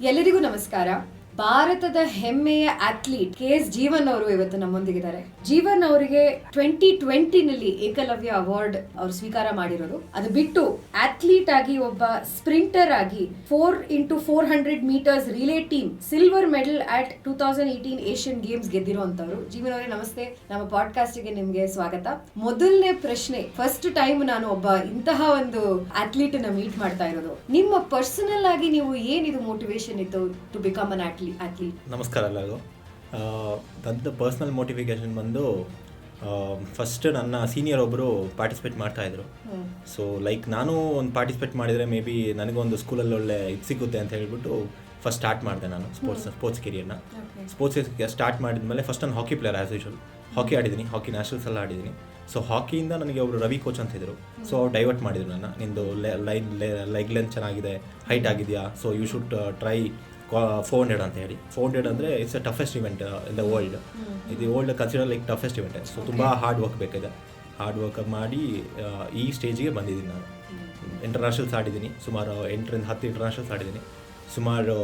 ಎಲ್ಲರಿಗೂ ನಮಸ್ಕಾರ. ಭಾರತದ ಹೆಮ್ಮೆಯ ಅಥ್ಲೀಟ್ ಕೆ ಎಸ್ ಜೀವನ್ ಅವರು ಇವತ್ತು ನಮ್ಮೊಂದಿಗಿದ್ದಾರೆ ಜೀವನ್ ಅವರಿಗೆ ಟ್ವೆಂಟಿ ಟ್ವೆಂಟಿನಲ್ಲಿ ಏಕಲವ್ಯ ಅವಾರ್ಡ್ ಅವರು ಸ್ವೀಕಾರ ಮಾಡಿರೋದು. ಅದು ಬಿಟ್ಟು ಅಥ್ಲೀಟ್ ಆಗಿ ಒಬ್ಬ ಸ್ಪ್ರಿಂಟರ್ ಆಗಿ four into four hundred meters relay team silver medal at two thousand eighteen Asian games ಗೆದ್ದಿರುವಂತವ್ರು Jeevan ಅವರೇ, ನಮಸ್ತೆ. ನಮ್ಮ ಪಾಡ್ಕಾಸ್ಟ್ಗೆ ನಿಮ್ಗೆ ಸ್ವಾಗತ. ಮೊದಲನೇ ಪ್ರಶ್ನೆ ಫಸ್ಟ್ ಟೈಮ್ ನಾನು ಒಬ್ಬ ಇಂತಹ ಒಂದು ಅಥ್ಲೀಟ್ ಮೀಟ್ ಮಾಡ್ತಾ ಇರೋದು. ನಿಮ್ಮ ಪರ್ಸನಲ್ ಆಗಿ ನೀವು ಏನಿದು ಮೋಟಿವೇಶನ್ ಇತ್ತು ಟು ಬಿಕಮ್ ಅನ್ ಅಥ್ಲೀಟ್ ನಮಸ್ಕಾರ ಎಲ್ಲರಿಗೂ. ನನ್ನ ಪರ್ಸ್ನಲ್ ಮೋಟಿಫಿಕೇಶನ್ ಬಂದು ಫಸ್ಟ್ ನನ್ನ ಸೀನಿಯರ್ ಒಬ್ಬರು ಪಾರ್ಟಿಸಿಪೇಟ್ ಮಾಡ್ತಾಯಿದ್ರು ಸೊ ಲೈಕ್ ನಾನು ಒಂದು ಪಾರ್ಟಿಸಿಪೇಟ್ ಮಾಡಿದರೆ ಮೇ ಬಿ ನನಗೊಂದು ಸ್ಕೂಲಲ್ಲಿ ಒಳ್ಳೆ ಇದು ಸಿಗುತ್ತೆ ಅಂತ ಹೇಳ್ಬಿಟ್ಟು ಫಸ್ಟ್ ಸ್ಟಾರ್ಟ್ ಮಾಡಿದೆ ನಾನು ಸ್ಪೋರ್ಟ್ಸ್ ಸ್ಪೋರ್ಟ್ಸ್ ಕೆರಿಯರ್ನ ಸ್ಪೋರ್ಟ್ಸ್ ಸ್ಟಾರ್ಟ್ ಮಾಡಿದ್ಮೇಲೆ ಫಸ್ಟ್ ನಾನು hockey player as usual hockey ಆಡಿದ್ದೀನಿ hockey nationals ಎಲ್ಲ ಆಡಿದ್ದೀನಿ. ಸೊ ಹಾಕಿಯಿಂದ ನನಗೆ ಒಬ್ರು ರವಿ ಕೋಚ್ ಅಂತ ಇದ್ರು. ಸೊ ಅವ್ರು ಡೈವರ್ಟ್ ಮಾಡಿದರು ನನ್ನ. ನಿಂದು ಲೈನ್ ಲೆಗ್ ಲೆಂತ್ ಚೆನ್ನಾಗಿದೆ ಹೈಟ್ ಆಗಿದೆಯಾ? So you should try four hundred ಅಂತ ಹೇಳಿ. ಫೋರ್ ಹಂಡ್ರೆಡ್ ಅಂದರೆ it's a toughest event in the world ಇದು world consider like toughest event so ತುಂಬ ಹಾರ್ಡ್ ವರ್ಕ್ ಬೇಕಿದೆ ಹಾರ್ಡ್ ವರ್ಕ್ ಮಾಡಿ ಆ, ಈ ಸ್ಟೇಜಿಗೆ ಬಂದಿದ್ದೀನಿ ನಾನು. ಇಂಟರ್ನ್ಯಾಷನಲ್ಸ್ ಆಡಿದ್ದೀನಿ. ಸುಮಾರು ಎಂಟರಿಂದ ಹತ್ತು ಇಂಟರ್ನ್ಯಾಷನಲ್ಸ್ ಆಡಿದ್ದೀನಿ. ಸುಮಾರು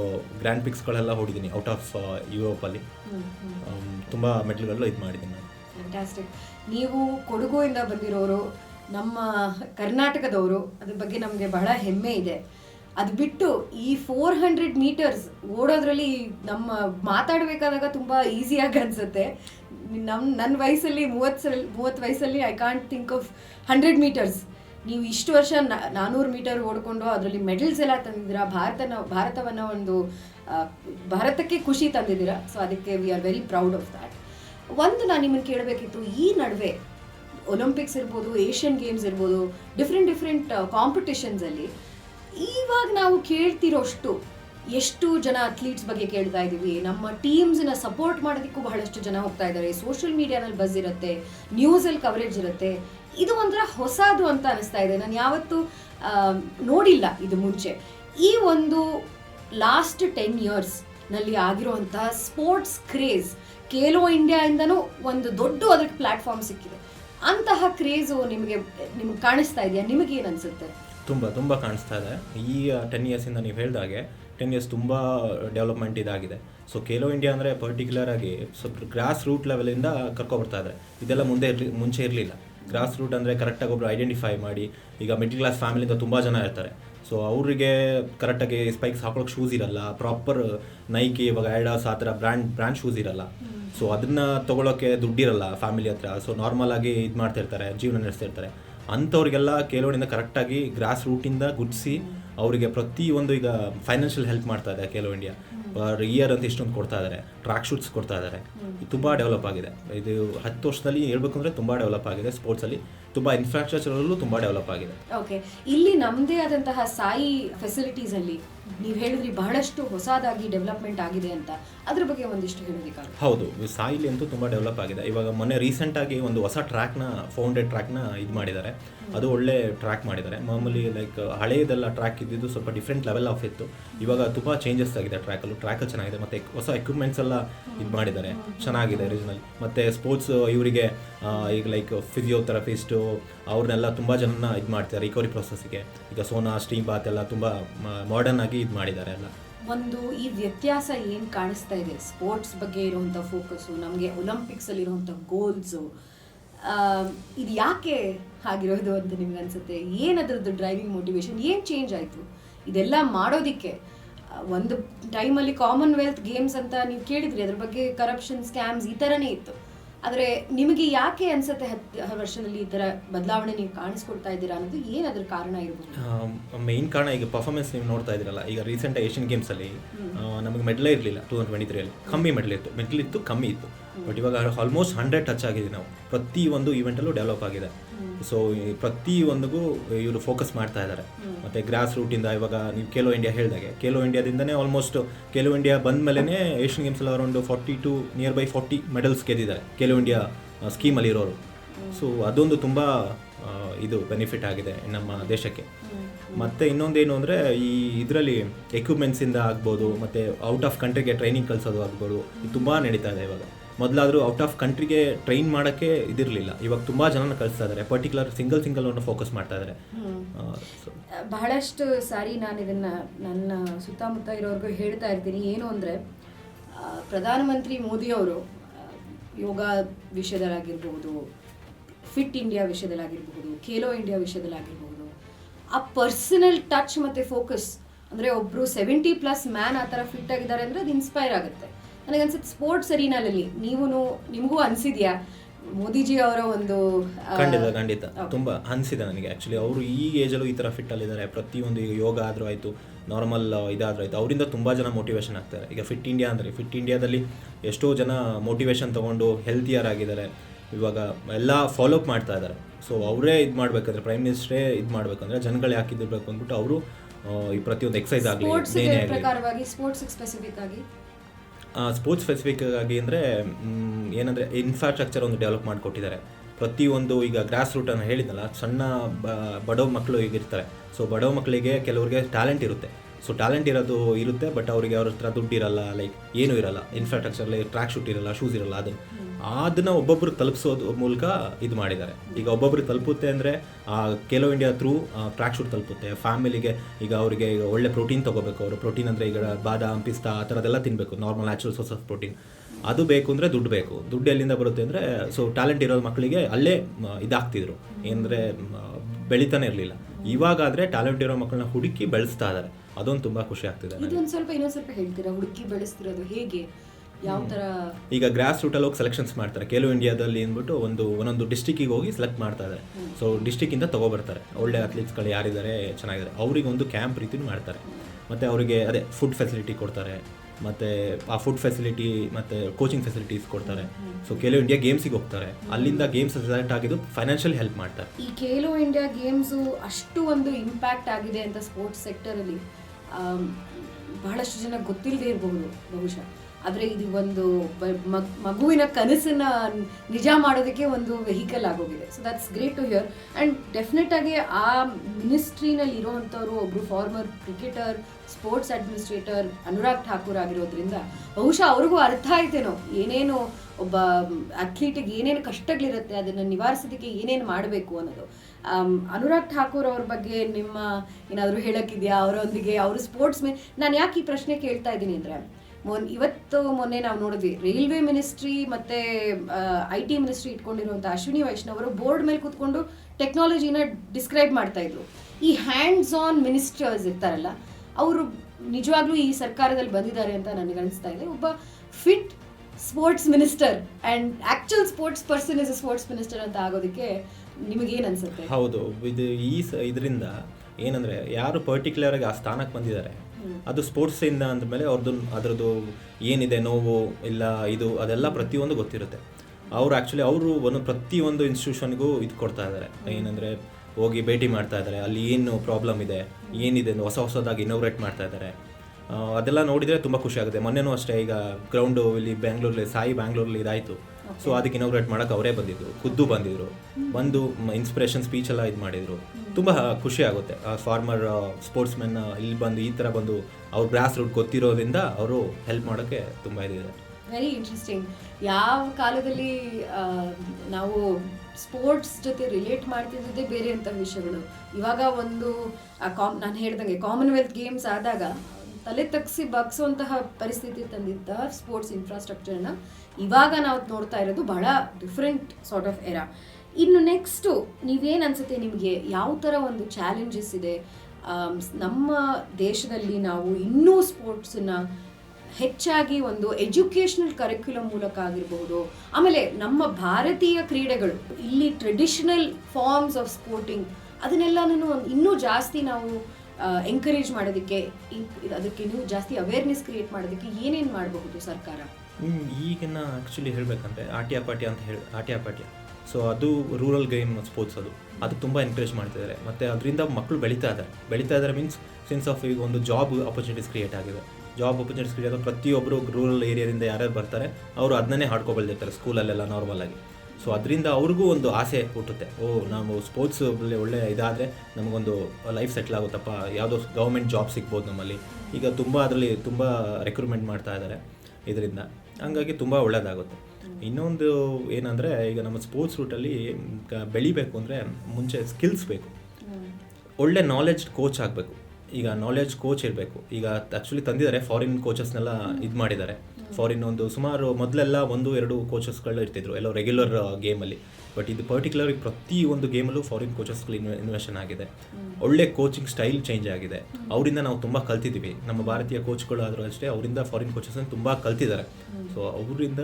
ಗ್ರ್ಯಾಂಡ್ ಪಿಕ್ಸ್ಗಳೆಲ್ಲ ಹೊಡಿದ್ದೀನಿ ಔಟ್ ಆಫ್ ಯುರೋಪಲ್ಲಿ ತುಂಬ ಮೆಡಲ್ಗಳು ಇದು ಮಾಡಿದ್ದೀನಿ ನಾನು. ಫ್ಯಾಂಟಾಸ್ಟಿಕ್ ನೀವು ಕೊಡಗುವಿಂದ ಬಂದಿರೋರು ನಮ್ಮ ಕರ್ನಾಟಕದವರು ಅದ್ರ ಬಗ್ಗೆ ನಮಗೆ ಬಹಳ ಹೆಮ್ಮೆ ಇದೆ. ಅದು ಬಿಟ್ಟು ಈ ಫೋರ್ ಹಂಡ್ರೆಡ್ ಮೀಟರ್ಸ್ ಓಡೋದ್ರಲ್ಲಿ ನಮ್ಮ ಮಾತಾಡಬೇಕಾದಾಗ ತುಂಬ ಈಸಿಯಾಗಿ ಅನಿಸುತ್ತೆ. ನಮ್ಮ ನನ್ನ ವಯಸ್ಸಲ್ಲಿ ಮೂವತ್ತು ಸಲ ಮೂವತ್ತು ವಯಸ್ಸಲ್ಲಿ I can't think of hundred meters ನೀವು ಇಷ್ಟು ವರ್ಷ ನಾನ್ನೂರು ಮೀಟರ್ ಓಡಿಕೊಂಡು ಅದರಲ್ಲಿ ಮೆಡಲ್ಸ್ ಎಲ್ಲ ತಂದಿದ್ದೀರಾ? ಭಾರತನ, ಭಾರತವನ್ನು ಒಂದು ಭಾರತಕ್ಕೆ ಖುಷಿ ತಂದಿದ್ದೀರಾ? ಸೊ ಅದಕ್ಕೆ we are very proud of that ಒಂದು ನಾನು ನಿಮ್ಮನ್ನು ಕೇಳಬೇಕಿತ್ತು, ಈ ನಡುವೆ ಒಲಿಂಪಿಕ್ಸ್ ಇರ್ಬೋದು ಏಷ್ಯನ್ ಗೇಮ್ಸ್ ಇರ್ಬೋದು ಡಿಫ್ರೆಂಟ್ ಡಿಫ್ರೆಂಟ್ ಕಾಂಪಿಟಿಷನ್ಸಲ್ಲಿ ಇವಾಗ ನಾವು ಕೇಳ್ತಿರೋಷ್ಟು ಎಷ್ಟು ಜನ ಅಥ್ಲೀಟ್ಸ್ ಬಗ್ಗೆ ಕೇಳ್ತಾ ಇದ್ದೀವಿ ನಮ್ಮ ಟೀಮ್ಸ್ನ ಸಪೋರ್ಟ್ ಮಾಡೋದಕ್ಕೂ ಬಹಳಷ್ಟು ಜನ ಹೋಗ್ತಾ ಇದ್ದಾರೆ. ಸೋಷಿಯಲ್ ಮೀಡಿಯಾನಲ್ಲಿ ಬಸ್ ಇರುತ್ತೆ ನ್ಯೂಸಲ್ಲಿ ಕವರೇಜ್ ಇರುತ್ತೆ. ಇದು ಒಂಥರ ಹೊಸದು ಅಂತ ಅನಿಸ್ತಾ ಇದೆ. ನಾನು ಯಾವತ್ತೂ ನೋಡಿಲ್ಲ ಇದು ಮುಂಚೆ. ಈ ಒಂದು ಲಾಸ್ಟ್ ಟೆನ್ ಇಯರ್ಸ್ನಲ್ಲಿ ಆಗಿರುವಂತಹ ಸ್ಪೋರ್ಟ್ಸ್ ಕ್ರೇಜ್ ಖೇಲೋ ಇಂಡಿಯಾಯಿಂದನೂ ಒಂದು ದೊಡ್ಡ ಅದಕ್ಕೆ ಪ್ಲಾಟ್ಫಾರ್ಮ್ ಸಿಕ್ಕಿದೆ. ಅಂತಹ ಕ್ರೇಜು ನಿಮಗೆ, ನಿಮ್ಗೆ ಕಾಣಿಸ್ತಾ ಇದೆಯಾ? ನಿಮಗೇನು ಅನ್ಸುತ್ತೆ? ತುಂಬ ತುಂಬ ಕಾಣಿಸ್ತಾ ಇದೆ. ಈ ಟೆನ್ ಇಯರ್ಸಿಂದ ನೀವು ಹೇಳಿದಾಗೆ ಟೆನ್ ಇಯರ್ಸ್ ತುಂಬ ಡೆವಲಪ್ಮೆಂಟ್ ಇದಾಗಿದೆ. ಸೊ ಖೇಲೋ ಇಂಡಿಯಾ ಅಂದರೆ ಪರ್ಟಿಕ್ಯುಲರ್ ಆಗಿ ಸೊ ಗ್ರಾಸ್ ರೂಟ್ ಲೆವೆಲಿಂದ ಕರ್ಕೊಬರ್ತಾ ಇದೆ. ಇದೆಲ್ಲ ಮುಂದೆ ಇರಲಿ, ಮುಂಚೆ ಇರಲಿಲ್ಲ. ಗ್ರಾಸ್ ರೂಟ್ ಅಂದರೆ ಕರೆಕ್ಟಾಗಿ ಒಬ್ರು ಐಡೆಂಟಿಫೈ ಮಾಡಿ, ಈಗ ಮಿಡ್ಲ್ ಕ್ಲಾಸ್ ಫ್ಯಾಮಿಲಿಂದ ತುಂಬ ಜನ ಇರ್ತಾರೆ. ಸೊ ಅವರಿಗೆ ಕರೆಕ್ಟಾಗಿ ಸ್ಪೈಕ್ಸ್ ಹಾಕೊಳ್ಳೋಕೆ ಶೂಸ್ ಇರಲ್ಲ ಪ್ರಾಪರ್ ನೈಕಿ ಇವಾಗ ಐಡಾಸ್ ಆ ಥರ ಬ್ರ್ಯಾಂಡ್ ಬ್ರ್ಯಾಂಡ್ ಶೂಸ್ ಇರಲ್ಲ. ಸೊ ಅದನ್ನ ತೊಗೊಳೋಕ್ಕೆ ದುಡ್ಡಿರಲ್ಲ ಫ್ಯಾಮಿಲಿ ಹತ್ರ. ಸೊ ನಾರ್ಮಲ್ ಆಗಿ ಇದು ಮಾಡ್ತಿರ್ತಾರೆ, ಜೀವನ ನಡೆಸ್ತಿರ್ತಾರೆ. ಅಂಥವ್ರಿಗೆಲ್ಲ ಕೆಲವರಿಂದ ಕರೆಕ್ಟಾಗಿ ಗ್ರಾಸ್ ರೂಟಿಂದ ಗುಡಿಸಿ ಅವರಿಗೆ ಪ್ರತಿಯೊಂದು ಈಗ ಫೈನಾನ್ಷಿಯಲ್ ಹೆಲ್ಪ್ ಮಾಡ್ತಾ ಇದೆ ಕೆಲವು ಇಂಡಿಯಾ ಪರ್ ಇಯರ್ ಅಂತ ಇಷ್ಟೊಂದು ಕೊಡ್ತಾ ಇದ್ದಾರೆ. ಟ್ರ್ಯಾಕ್ ಶೂಟ್ಸ್ ಕೊಡ್ತಾ ಇದ್ದಾರೆ. ಇದು ತುಂಬ ಡೆವಲಪ್ ಆಗಿದೆ. ಇದು ಹತ್ತು ವರ್ಷದಲ್ಲಿ ಹೇಳ್ಬೇಕು ಅಂದರೆ ತುಂಬ ಡೆವಲಪ್ ಆಗಿದೆ ಸ್ಪೋರ್ಟ್ಸಲ್ಲಿ ತುಂಬ ಇನ್ಫ್ರಾಸ್ಟ್ರಕ್ಚರಲ್ಲೂ ತುಂಬ ಡೆವಲಪ್ ಆಗಿದೆ. ಓಕೆ ಇಲ್ಲಿ ನಮ್ಮದೇ ಆದಂತಹ ಸಾಯಿ ಫೆಸಿಲಿಟೀಸ್ ಅಲ್ಲಿ ನೀವು ಹೇಳಿದ್ರಿ ಬಹಳಷ್ಟು ಹೊಸದಾಗಿ ಡೆವಲಪ್ಮೆಂಟ್ ಆಗಿದೆ ಅಂತ. ಅದ್ರ ಬಗ್ಗೆ ಒಂದಿಷ್ಟು ಹೇಳೋದಕ್ಕಾಗುತ್ತೆ? ಹೌದು ಸಾಯಿಲಿ ಅಂತೂ ತುಂಬ ಡೆವಲಪ್ ಆಗಿದೆ. ಇವಾಗ ಮೊನ್ನೆ ರೀಸೆಂಟಾಗಿ ಒಂದು ಹೊಸ ಟ್ರ್ಯಾಕ್ನ ಫೌಂಡೆಡ್ ಟ್ರ್ಯಾಕ್ನ ಇದು ಮಾಡಿದ್ದಾರೆ. ಅದು ಒಳ್ಳೆ ಟ್ರ್ಯಾಕ್ ಮಾಡಿದ್ದಾರೆ. ಮಾಮೂಲಿ ಲೈಕ್ ಹಳೆಯದೆಲ್ಲ ಟ್ರ್ಯಾಕ್ ಇದ್ದಿದ್ದು ಸ್ವಲ್ಪ ಡಿಫ್ರೆಂಟ್ ಲೆವೆಲ್ ಆಫ್ ಇತ್ತು. ಇವಾಗ ತುಂಬ ಚೇಂಜಸ್ ಆಗಿದೆ ಟ್ರ್ಯಾಕಲ್ಲೂ ಟ್ರ್ಯಾಕ್ ಚೆನ್ನಾಗಿದೆ. ಮತ್ತೆ ಹೊಸ ಎಕ್ವಿಪ್ಮೆಂಟ್ಸ್ ಎಲ್ಲ ಇದು ಮಾಡಿದ್ದಾರೆ. ಚೆನ್ನಾಗಿದೆ ರೀಜನಲ್ ಮತ್ತೆ ಸ್ಪೋರ್ಟ್ಸ್ ಇವರಿಗೆ ಈಗ ಲೈಕ್ ಫಿಸಿಯೋಥೆರಪಿಸ್ಟು ಅವ್ರನ್ನೆಲ್ಲ ತುಂಬಾ ಜನ ಇದು ಮಾಡ್ತಾರೆ ರಿಕವರಿ ಪ್ರೊಸೆಸ್ಗೆ ಈಗ ಸೋನಾ ಸ್ಟೀಮ್ ಬಾತ್ ಎಲ್ಲ ತುಂಬ ಮಾಡರ್ನ್ ಆಗಿ ಇದು ಮಾಡಿದ್ದಾರೆ ಅಲ್ಲ. ಒಂದು ಈ ವ್ಯತ್ಯಾಸ ಏನು ಕಾಣಿಸ್ತಾ ಇದೆ? ಸ್ಪೋರ್ಟ್ಸ್ ಬಗ್ಗೆ ಇರುವಂಥ ಫೋಕಸ್ಸು ನಮಗೆ ಒಲಿಂಪಿಕ್ಸಲ್ಲಿ ಇರುವಂಥ ಗೋಲ್ಸು ಇದು ಯಾಕೆ ಆಗಿರೋದು ಅಂತ ನಿಮ್ಗೆ ಅನ್ಸುತ್ತೆ? ಏನದ್ರದ್ದು ಡ್ರೈವಿಂಗ್ ಮೋಟಿವೇಶನ್ ಏನು ಚೇಂಜ್ ಆಯಿತು? ಇದೆಲ್ಲ ಮಾಡೋದಕ್ಕೆ, ಒಂದು ಟೈಮಲ್ಲಿ ಕಾಮನ್ವೆಲ್ತ್ ಗೇಮ್ಸ್ ಅಂತ ನೀವು ಕೇಳಿದ್ರಿ, ಅದ್ರ ಬಗ್ಗೆ ಕರಪ್ಷನ್ ಸ್ಕ್ಯಾಮ್ಸ್ ಈ ಥರನೇ ಇತ್ತು. ಆದರೆ ನಿಮಗೆ ಯಾಕೆ ಅನ್ಸುತ್ತೆ ಹತ್ತು ವರ್ಷದಲ್ಲಿ ಈ ಥರ ಬದಲಾವಣೆ ನೀವು ಕಾಣಿಸ್ಕೊಳ್ತಾ ಇದ್ದೀರಾ ಅನ್ನೋದು ಏನು ಅದ್ರ ಕಾರಣ ಇರ್ಬೋದು? ಮೇನ್ ಕಾರಣ ಈಗ ಪರ್ಫಾರ್ಮೆನ್ಸ್ ನೀವು ನೋಡ್ತಾ ಇದ್ದೀರಲ್ಲ ಈಗ ರೀಸೆಂಟ್ ಏಷ್ಯನ್ ಗೇಮ್ಸಲ್ಲಿ ನಮಗೆ ಮೆಡಲೇ ಇರಲಿಲ್ಲ ಟೂ ತೌಸಂಡ್ ಟ್ವೆಂಟಿ ತ್ರೀಯಲ್ಲಿ ಕಮ್ಮಿ ಮೆಡಲ್ ಇತ್ತು. ಮೆಡಲ್ ಇತ್ತು ಕಮ್ಮಿ ಇತ್ತು. ಬಟ್ ಇವಾಗ ಆಲ್ಮೋಸ್ಟ್ ಹಂಡ್ರೆಡ್ ಟಚ್ ಆಗಿದೆ ನಾವು. ಪ್ರತಿ ಒಂದು ಇವೆಂಟಲ್ಲೂ ಡೆವಲಪ್ ಆಗಿದೆ. ಸೊ ಪ್ರತಿ ಒಂದಿಗೂ ಇವರು ಫೋಕಸ್ ಮಾಡ್ತಾ ಇದ್ದಾರೆ. ಮತ್ತೆ ಗ್ರಾಸ್ ರೂಟಿಂದ ಇವಾಗ ನೀವು ಕೇಲೋ ಇಂಡಿಯಾ ಹೇಳಿದಾಗೆ ಕೇಲೋ ಇಂಡಿಯಾದಿಂದನೇ ಆಲ್ಮೋಸ್ಟ್ ಕೇಲೋ ಇಂಡಿಯಾ ಬಂದ ಮೇಲೇ ಏಷ್ಯನ್ ಗೇಮ್ಸ್ ಅಲ್ಲಿ around forty two nearby forty medals ಗೆದ್ದಿದ್ದಾರೆ ಕೇಲೋ ಇಂಡಿಯಾ ಸ್ಕೀಮಲ್ಲಿ ಇರೋರು. ಸೊ ಅದೊಂದು ತುಂಬ ಇದು ಬೆನಿಫಿಟ್ ಆಗಿದೆ ನಮ್ಮ ದೇಶಕ್ಕೆ. ಮತ್ತೆ ಇನ್ನೊಂದೇನು ಅಂದರೆ ಈ ಇದರಲ್ಲಿ ಎಕ್ವಿಪ್ಮೆಂಟ್ಸಿಂದ ಆಗ್ಬೋದು ಮತ್ತು ಔಟ್ ಆಫ್ ಕಂಟ್ರಿಗೆ ಟ್ರೈನಿಂಗ್ ಕಲಿಸೋದು ಆಗ್ಬೋದು ಇದು ತುಂಬ ನಡೀತಾ ಇದೆ ಇವಾಗ. ಮೊದಲಾದರೂ ಔಟ್ ಆಫ್ ಕಂಟ್ರಿಗೆ ಟ್ರೈನ್ ಮಾಡೋಕ್ಕೆ ಇದಿರಲಿಲ್ಲ. ಇವಾಗ ತುಂಬ ಜನನ ಕಳಿಸ್ತಾ ಇದ್ದಾರೆ ಪರ್ಟಿಕ್ಯುಲರ್ ಸಿಂಗಲ್ ಸಿಂಗಲ್ ಅನ್ನು ಫೋಕಸ್ ಮಾಡ್ತಾ ಇದ್ದಾರೆ ಬಹಳಷ್ಟು ಸಾರಿ ನಾನು ಇದನ್ನು ನನ್ನ ಸುತ್ತಮುತ್ತ ಇರೋರಿಗೂ ಹೇಳ್ತಾ ಇರ್ತೀನಿ. ಏನು ಅಂದರೆ ಪ್ರಧಾನಮಂತ್ರಿ ಮೋದಿಯವರು ಯೋಗ ವಿಷಯದಲ್ಲಾಗಿರ್ಬೋದು ಫಿಟ್ ಇಂಡಿಯಾ ವಿಷಯದಲ್ಲಾಗಿರ್ಬೋದು ಖೇಲೋ ಇಂಡಿಯಾ ವಿಷಯದಲ್ಲಾಗಿರ್ಬೋದು ಆ ಪರ್ಸನಲ್ ಟಚ್ ಮತ್ತು ಫೋಕಸ್ ಅಂದರೆ ಒಬ್ಬರು ಸೆವೆಂಟಿ ಪ್ಲಸ್ ಮ್ಯಾನ್ ಆ ಥರ ಫಿಟ್ ಆಗಿದ್ದಾರೆ ಅಂದರೆ ಅದು ಇನ್ಸ್ಪೈರ್ ಆಗುತ್ತೆ. ನನಗನ್ಸುತ್ತೆ ಸ್ಪೋರ್ಟ್ಸ್ ಅರೀನಾಲಲ್ಲಿ ನೀವು ನಿಮಗೂ ಅನಿಸಿದ್ಯಾ? ಮೋದಿಜಿ ಅವರ ಒಂದು ಖಂಡಿತ ಖಂಡಿತ. ತುಂಬ ಅನಿಸಿದೆ ನನಗೆ. ಆ್ಯಕ್ಚುಲಿ ಅವರು ಈ ಏಜಲ್ಲೂ ಈ ಥರ ಫಿಟ್ಟಲ್ಲಿದ್ದಾರೆ ಪ್ರತಿಯೊಂದು ಈಗ ಯೋಗ ಆದರೂ ಆಯಿತು ನಾರ್ಮಲ್ ಇದಾದರೂ ಆಯಿತು ಅವರಿಂದ ತುಂಬ ಜನ ಮೋಟಿವೇಶನ್ ಆಗ್ತಾರೆ. ಈಗ ಫಿಟ್ ಇಂಡಿಯಾ ಅಂದರೆ ಫಿಟ್ ಇಂಡಿಯಾದಲ್ಲಿ ಎಷ್ಟೋ ಜನ ಮೋಟಿವೇಶನ್ ತೊಗೊಂಡು ಹೆಲ್ತಿಯರ್ ಆಗಿದ್ದಾರೆ. ಇವಾಗ ಎಲ್ಲ ಫಾಲೋ ಅಪ್ ಮಾಡ್ತಾ ಇದ್ದಾರೆ. ಸೊ ಅವರೇ ಇದು ಮಾಡಬೇಕಂದ್ರೆ ಪ್ರೈಮ್ ಮಿನಿಸ್ಟ್ರೇ ಇದು ಮಾಡಬೇಕಂದ್ರೆ ಜನಗಳು ಯಾಕೆ ಇದಿರ್ಬೇಕು ಅಂದ್ಬಿಟ್ಟು ಅವರು ಈ ಪ್ರತಿಯೊಂದು ಎಕ್ಸೈಸ್ ಆಗಲಿ ಸ್ಪೋರ್ಟ್ಸ್ ಸ್ಪೆಸಿಫಿಕ್ ಆಗಿ? ಸ್ಪೋರ್ಟ್ಸ್ ಸ್ಪೆಸಿಫಿಕ್ ಆಗಿ ಅಂದರೆ ಏನಂದರೆ ಇನ್ಫ್ರಾಸ್ಟ್ರಕ್ಚರ್ ಒಂದು ಡೆವಲಪ್ ಮಾಡಿಕೊಟ್ಟಿದ್ದಾರೆ. ಪ್ರತಿಯೊಂದು ಈಗ ಗ್ರಾಸ್ ರೂಟ್ ಅನ್ನು ಹೇಳಿದ್ನಲ್ಲ, ಸಣ್ಣ ಬಡವ ಮಕ್ಕಳು ಈಗ ಇರ್ತಾರೆ. ಸೊ ಬಡವ ಮಕ್ಕಳಿಗೆ ಕೆಲವರಿಗೆ ಟ್ಯಾಲೆಂಟ್ ಇರುತ್ತೆ. ಸೊ ಟ್ಯಾಲೆಂಟ್ ಇರೋದು ಇರುತ್ತೆ ಬಟ್ ಅವರಿಗೆ ಅವ್ರ ಹತ್ರ ದುಡ್ಡು ಇರಲ್ಲ ಲೈಕ್ ಏನೂ ಇರಲ್ಲ. ಇನ್ಫ್ರಾಸ್ಟ್ರಕ್ಚರ್ ಟ್ರ್ಯಾಕ್ ಶೂಟ್ ಇರಲ್ಲ ಶೂಸ್ ಇರಲ್ಲ, ಅದನ್ನು. ಅದನ್ನ ಒಬ್ಬೊಬ್ರು ತಲುಪಿಸೋದು ಮೂಲಕ ಇದು ಮಾಡಿದ್ದಾರೆ. ಈಗ ಒಬ್ಬೊಬ್ರು ತಲುಪುತ್ತೆ ಅಂದರೆ ಆ Khelo India through track suit ತಲುಪುತ್ತೆ. ಫ್ಯಾಮಿಲಿಗೆ ಈಗ ಅವರಿಗೆ ಈಗ ಒಳ್ಳೆ ಪ್ರೋಟೀನ್ ತಗೋಬೇಕು ಅವರು. ಪ್ರೋಟೀನ್ ಅಂದರೆ ಈಗ ಬಾದಾಮ್ ಪಿಸ್ತಾ ಆ ಥರದ್ದೆಲ್ಲ ತಿನ್ನಬೇಕು normal natural source of protein ಅದು ಬೇಕು ಅಂದರೆ ದುಡ್ಡು ಬೇಕು. ದುಡ್ಡು ಎಲ್ಲಿಂದ ಬರುತ್ತೆ ಅಂದರೆ ಸೊ ಟ್ಯಾಲೆಂಟ್ ಇರೋ ಮಕ್ಕಳಿಗೆ ಅಲ್ಲೇ ಇದಾಗ್ತಿದ್ರು. ಏನಂದರೆ ಬೆಳಿತಾನೆ ಇರಲಿಲ್ಲ. ಇವಾಗಾದರೆ ಟ್ಯಾಲೆಂಟ್ ಇರೋ ಮಕ್ಕಳನ್ನ ಹುಡುಕಿ ಬೆಳೆಸ್ತಾ ಇದ್ದಾರೆ ಅದೊಂದು ತುಂಬ ಖುಷಿ ಆಗ್ತಿದೆ. ಇದೊಂದು ಸ್ವಲ್ಪ ಇನ್ನೊಂದು ಸ್ವಲ್ಪ ಹೇಳ್ತೀರಾ? ಹುಡುಕಿ ಬೆಳೆಸ್ತಿರೋದು ಹೇಗೆ? ಯಾವ ಥರ ಈಗ ಗ್ರಾಸ್ ರೂಟಲ್ಲಿ ಹೋಗಿ ಸೆಲೆಕ್ಷನ್ಸ್ ಮಾಡ್ತಾರೆ. ಕೇಲೋ ಇಂಡಿಯಾದಲ್ಲಿ ಅಂದ್ಬಿಟ್ಟು ಒಂದು ಒಂದೊಂದು ಡಿಸ್ಟಿಕ್ಕಿಗೆ ಹೋಗಿ ಸೆಲೆಕ್ಟ್ ಮಾಡ್ತಾ ಇದ್ದಾರೆ ಸೊ ಡಿಸ್ಟಿಕ್ಕಿಂದ ತಗೋಬರ್ತಾರೆ. ಒಳ್ಳೆ ಅಥ್ಲೀಟ್ಸ್ಗಳು ಯಾರಿದ್ದಾರೆ ಚೆನ್ನಾಗಿದ್ದಾರೆ. ಅವ್ರಿಗೆ ಒಂದು ಕ್ಯಾಂಪ್ ರೀತಿನೂ ಮಾಡ್ತಾರೆ. ಮತ್ತು ಅವರಿಗೆ ಅದೇ ಫುಡ್ ಫೆಸಿಲಿಟಿ ಕೊಡ್ತಾರೆ. ಮತ್ತು ಆ ಫುಡ್ ಫೆಸಿಲಿಟಿ ಮತ್ತು ಕೋಚಿಂಗ್ ಫೆಸಿಲಿಟೀಸ್ ಕೊಡ್ತಾರೆ. ಸೊ ಕೇಲೋ ಇಂಡಿಯಾ ಗೇಮ್ಸಿಗೆ ಹೋಗ್ತಾರೆ. ಅಲ್ಲಿಂದ ಗೇಮ್ಸ್ ಸೆಲೆಕ್ಟ್ ಆಗಿದ್ದು ಫೈನಾನ್ಷಿಯಲ್ ಹೆಲ್ಪ್ ಮಾಡ್ತಾರೆ. ಈ ಕೇಲೋ ಇಂಡಿಯಾ ಗೇಮ್ಸು ಅಷ್ಟು ಒಂದು ಇಂಪ್ಯಾಕ್ಟ್ ಆಗಿದೆ ಅಂತ ಸ್ಪೋರ್ಟ್ಸ್ ಸೆಕ್ಟರಲ್ಲಿ ಬಹಳಷ್ಟು ಜನ ಗೊತ್ತಿಲ್ಲದೆ ಇರಬಹುದು ಬಹುಶಃ. ಆದರೆ ಇದು ಒಂದು ಮಗುವಿನ ಕನಸನ್ನ ನಿಜ ಮಾಡೋದಕ್ಕೆ ಒಂದು ವೆಹಿಕಲ್ ಆಗೋಗಿದೆ. So that's great to hear and definite ಆಗಿ ಆ ಮಿನಿಸ್ಟ್ರಿನಲ್ಲಿ ಇರೋವಂಥವ್ರು ಒಬ್ಬರು former cricketer sports administrator Anurag Thakur ಆಗಿರೋದ್ರಿಂದ ಬಹುಶಃ ಅವ್ರಿಗೂ ಅರ್ಥ ಆಯ್ತೇನೋ, ಏನೇನು ಒಬ್ಬ ಅಥ್ಲೀಟಿಗೆ ಏನೇನು ಕಷ್ಟಗಳಿರುತ್ತೆ, ಅದನ್ನು ನಿವಾರಿಸೋದಕ್ಕೆ ಏನೇನು ಮಾಡಬೇಕು ಅನ್ನೋದು. ಅನುರಾಗ್ ಠಾಕೂರ್ ಅವ್ರ ಬಗ್ಗೆ ನಿಮ್ಮ ಏನಾದರೂ ಹೇಳೋಕ್ಕಿದೆಯಾ? ಅವರೊಂದಿಗೆ, ಅವರು ಸ್ಪೋರ್ಟ್ಸ್ ಮೇ ನಾನು ಯಾಕೆ ಈ ಪ್ರಶ್ನೆ ಕೇಳ್ತಾ ಇದ್ದೀನಿ ಅಂದರೆ ಮೊನ್ ಇವತ್ತು ಮೊನ್ನೆ ನಾವು ನೋಡಿದ್ವಿ, ರೈಲ್ವೆ ಮಿನಿಸ್ಟ್ರಿ ಮತ್ತೆ ಐ ಟಿ ಮಿನಿಸ್ಟ್ರಿ ಇಟ್ಕೊಂಡಿರುವಂಥ ಅಶ್ವಿನಿ ವೈಷ್ಣವ್ ಅವರು ಬೋರ್ಡ್ ಮೇಲೆ ಕೂತ್ಕೊಂಡು ಟೆಕ್ನಾಲಜಿನ ಡಿಸ್ಕ್ರೈಬ್ ಮಾಡ್ತಾ ಇದ್ರು. ಈ ಹ್ಯಾಂಡ್ಸ್ ಆನ್ ಮಿನಿಸ್ಟರ್ಸ್ ಇರ್ತಾರಲ್ಲ, ಅವರು ನಿಜವಾಗ್ಲೂ ಈ ಸರ್ಕಾರದಲ್ಲಿ ಬಂದಿದ್ದಾರೆ ಅಂತ ನನಗೆ ಅನಿಸ್ತಾ ಇದೆ. ಒಬ್ಬ fit sports minister and actual sports person is a sports minister ಅಂತ ಆಗೋದಕ್ಕೆ ನಿಮಗೇನು ಅನ್ಸುತ್ತೆ? ಹೌದು, ಇದು ಈ ಇದರಿಂದ ಏನಂದರೆ ಯಾರು ಪರ್ಟಿಕ್ಯುಲರ್ ಆಗಿ ಆ ಸ್ಥಾನಕ್ಕೆ ಬಂದಿದ್ದಾರೆ ಅದು ಸ್ಪೋರ್ಟ್ಸಿಂದ ಅಂದಮೇಲೆ ಅವ್ರದ್ದು ಅದರದ್ದು ಏನಿದೆ ನೋವು, ಇಲ್ಲ ಇದು, ಅದೆಲ್ಲ ಪ್ರತಿಯೊಂದು ಗೊತ್ತಿರುತ್ತೆ. ಅವ್ರು ಆ್ಯಕ್ಚುಲಿ ಅವರು ಒಂದು ಪ್ರತಿಯೊಂದು ಇನ್ಸ್ಟಿಟ್ಯೂಷನ್ಗೂ ಇದು ಕೊಡ್ತಾ ಇದ್ದಾರೆ. ಏನಂದರೆ ಹೋಗಿ ಭೇಟಿ ಮಾಡ್ತಾ ಇದ್ದಾರೆ. ಅಲ್ಲಿ ಏನು ಪ್ರಾಬ್ಲಮ್ ಇದೆ, ಏನಿದೆ ಹೊಸ ಹೊಸದಾಗಿ ಇನೋಗ್ರೇಟ್ ಮಾಡ್ತಾ ಇದ್ದಾರೆ. ಅದೆಲ್ಲ ನೋಡಿದರೆ ತುಂಬ ಖುಷಿ ಆಗುತ್ತೆ. ಮೊನ್ನೆನೂ ಅಷ್ಟೇ ಈಗ ಗ್ರೌಂಡು ಇಲ್ಲಿ ಬ್ಯಾಂಗ್ಳೂರಲ್ಲಿ ಸಾಯಿ ಬ್ಯಾಂಗ್ಳೂರಲ್ಲಿ ಇದಾಯಿತು. ಸೊ ಅದಕ್ಕೆ ಇನೋಗ್ರೇಟ್ ಮಾಡೋಕೆ ಅವರೇ ಬಂದಿದ್ರು, ಖುದ್ದು ಬಂದಿದ್ರು. ಬಂದು ಇನ್ಸ್ಪಿರೇಷನ್ ಸ್ಪೀಚ್ ಎಲ್ಲ ಇದು ಮಾಡಿದ್ರು. ತುಂಬ ಖುಷಿ ಆಗುತ್ತೆ. ಫಾರ್ಮರ್ ಸ್ಪೋರ್ಟ್ಸ್ ಮೆನ್ ಇಲ್ಲಿ ಬಂದು ಈ ಥರ ಬಂದು ಅವ್ರ ಗ್ರಾಸ್ ರೂಟ್ ಗೊತ್ತಿರೋದ್ರಿಂದ ಅವರು ಹೆಲ್ಪ್ ಮಾಡೋಕ್ಕೆ ತುಂಬ ಇದಿದೆ ವೆರಿ ಇಂಟ್ರೆಸ್ಟಿಂಗ್ ಯಾವ ಕಾಲದಲ್ಲಿ ನಾವು ಸ್ಪೋರ್ಟ್ಸ್ ಜೊತೆ ರಿಲೇಟ್ ಮಾಡ್ತಿದ್ದೇ ಬೇರೆ ಅಂತ ವಿಷಯಗಳು. ಇವಾಗ ಒಂದು ಕಾಮ್ ನಾನು ಹೇಳ್ದಂಗೆ ಕಾಮನ್ವೆಲ್ತ್ ಗೇಮ್ಸ್ ಆದಾಗ ತಲೆ ತಗ್ಸಿ ಬಗ್ಸುವಂತಹ ಪರಿಸ್ಥಿತಿ ತಂದಿದ್ದ ಸ್ಪೋರ್ಟ್ಸ್ ಇನ್ಫ್ರಾಸ್ಟ್ರಕ್ಚರ್ನ ಇವಾಗ ನಾವು ನೋಡ್ತಾ ಇರೋದು ಬಹಳ ಡಿಫ್ರೆಂಟ್ ಸಾರ್ಟ್ ಆಫ್ ಎರಾ ಇನ್ನು ನೆಕ್ಸ್ಟು ನೀವೇನು ಅನ್ಸುತ್ತೆ ನಿಮಗೆ? ಯಾವ ಥರ ಒಂದು ಚಾಲೆಂಜಸ್ ಇದೆ? ನಮ್ಮ ದೇಶದಲ್ಲಿ ನಾವು ಇನ್ನೂ ಸ್ಪೋರ್ಟ್ಸನ್ನ ಹೆಚ್ಚಾಗಿ ಒಂದು ಎಜುಕೇಷನಲ್ ಕರಿಕ್ಯುಲಮ್ ಮೂಲಕ ಆಗಿರಬಹುದು ಆಮೇಲೆ ನಮ್ಮ ಭಾರತೀಯ ಕ್ರೀಡೆಗಳು, ಇಲ್ಲಿ ಟ್ರೆಡಿಷನಲ್ ಫಾರ್ಮ್ಸ್ ಆಫ್ ಸ್ಪೋರ್ಟಿಂಗ್ ಅದನ್ನೆಲ್ಲನೂ ಇನ್ನೂ ಜಾಸ್ತಿ ನಾವು ಎಂಕರೇಜ್ ಮಾಡೋದಕ್ಕೆ ಅದಕ್ಕೆ ಇನ್ನೂ ಜಾಸ್ತಿ ಅವೇರ್ನೆಸ್ ಕ್ರಿಯೇಟ್ ಮಾಡೋದಕ್ಕೆ ಏನೇನು ಮಾಡಬಹುದು ಸರ್ಕಾರ? ಈಗಿನ ಆ್ಯಕ್ಚುಲಿ ಹೇಳಬೇಕಂದ್ರೆ ಆಟ್ಯ ಪಾಟ್ಯ ಅಂತ ಹೇಳಿ, ಆಟ್ಯ ಪಾಟ್ಯ. ಸೊ ಅದು ರೂರಲ್ ಗೇಮ್ ಸ್ಪೋರ್ಟ್ಸ್ ಅದು. ಅದು ತುಂಬ ಎನ್ಕರೇಜ್ ಮಾಡ್ತಿದ್ದಾರೆ ಮತ್ತು ಅದರಿಂದ ಮಕ್ಕಳು ಬೆಳೀತಾ ಇದ್ದಾರೆ ಬೆಳೀತಾ ಇದ್ದಾರೆ ಮೀನ್ಸ್ ಸೆನ್ಸ್ ಆಫ್ ಈಗ ಒಂದು ಜಾಬ್ ಆಪರ್ಚುನಿಟೀಸ್ ಕ್ರಿಯೇಟ್ ಆಗಿದೆ. ಜಾಬ್ ಆಪರ್ಚುನಿಟೀಸ್ ಕ್ರಿಯೇಟ್ ಆಗಿದೆ ಪ್ರತಿಯೊಬ್ಬರು ರೂರಲ್ ಏರಿಯಾದಿಂದ ಯಾರ್ಯಾರು ಬರ್ತಾರೆ, ಅವರು ಅದನ್ನೇ ಹಾಡ್ಕೊಬಲ್ದಿರ್ತಾರೆ ಸ್ಕೂಲಲ್ಲೆಲ್ಲ ನಾರ್ಮಲ್ ಆಗಿ. ಸೊ ಅದರಿಂದ ಅವ್ರಿಗೂ ಒಂದು ಆಸೆ ಹುಟ್ಟುತ್ತೆ. ಓ, ನಾವು ಸ್ಪೋರ್ಟ್ಸ್ ಒಳ್ಳೆ ಇದಾದರೆ ನಮಗೊಂದು ಲೈಫ್ ಸೆಟ್ಲ್ ಆಗುತ್ತಪ್ಪ. ಯಾವುದೋ ಗೌರ್ಮೆಂಟ್ ಜಾಬ್ ಸಿಗ್ಬೋದು ನಮ್ಮಲ್ಲಿ. ಈಗ ತುಂಬ ಅದರಲ್ಲಿ ತುಂಬ ರೆಕ್ರೂಟ್ಮೆಂಟ್ ಮಾಡ್ತಾ ಇದ್ದಾರೆ ಇದರಿಂದ. ಹಂಗಾಗಿ ತುಂಬ ಒಳ್ಳೆಯದಾಗುತ್ತೆ ಇನ್ನೊಂದು ಏನಂದರೆ, ಈಗ ನಮ್ಮ ಸ್ಪೋರ್ಟ್ಸ್ ರೂಟಲ್ಲಿ ಬೆಳಿಬೇಕು ಅಂದರೆ ಮುಂಚೆ ಸ್ಕಿಲ್ಸ್ ಬೇಕು. ಒಳ್ಳೆ ನಾಲೆಜ್ ಕೋಚ್ ಆಗಬೇಕು. ಈಗ ನಾಲೆಜ್ ಕೋಚ್ ಇರಬೇಕು. ಈಗ ಆ್ಯಕ್ಚುಲಿ ತಂದಿದ್ದಾರೆ ಫಾರಿನ್ ಕೋಚಸ್ನೆಲ್ಲ ಇದು ಮಾಡಿದ್ದಾರೆ. ಫಾರಿನ್ ಒಂದು ಸುಮಾರು ಮೊದಲೆಲ್ಲ ಒಂದು ಎರಡು ಕೋಚಸ್ಗಳು ಇರ್ತಿದ್ರು ಎಲ್ಲ ರೆಗ್ಯುಲರ್ ಗೇಮಲ್ಲಿ ಬಟ್ ಇದು ಪರ್ಟಿಕ್ಯುಲರ್ ಪ್ರತಿ ಒಂದು ಗೇಮಲ್ಲೂ ಫಾರಿನ್ ಕೋಚಸ್ಗಳು ಇನ್ವೆ ಇನ್ವೆಷನ್ ಆಗಿದೆ. ಒಳ್ಳೆ ಕೋಚಿಂಗ್ ಸ್ಟೈಲ್ ಚೇಂಜ್ ಆಗಿದೆ. ಅವರಿಂದ ನಾವು ತುಂಬ ಕಲ್ತಿದ್ದೀವಿ ನಮ್ಮ ಭಾರತೀಯ ಕೋಚ್ಗಳು ಆದರೂ ಅಷ್ಟೇ ಅವರಿಂದ ಫಾರಿನ್ ಕೋಚಸ್ ತುಂಬ ಕಲ್ತಿದ್ದಾರೆ. ಸೊ ಅವರಿಂದ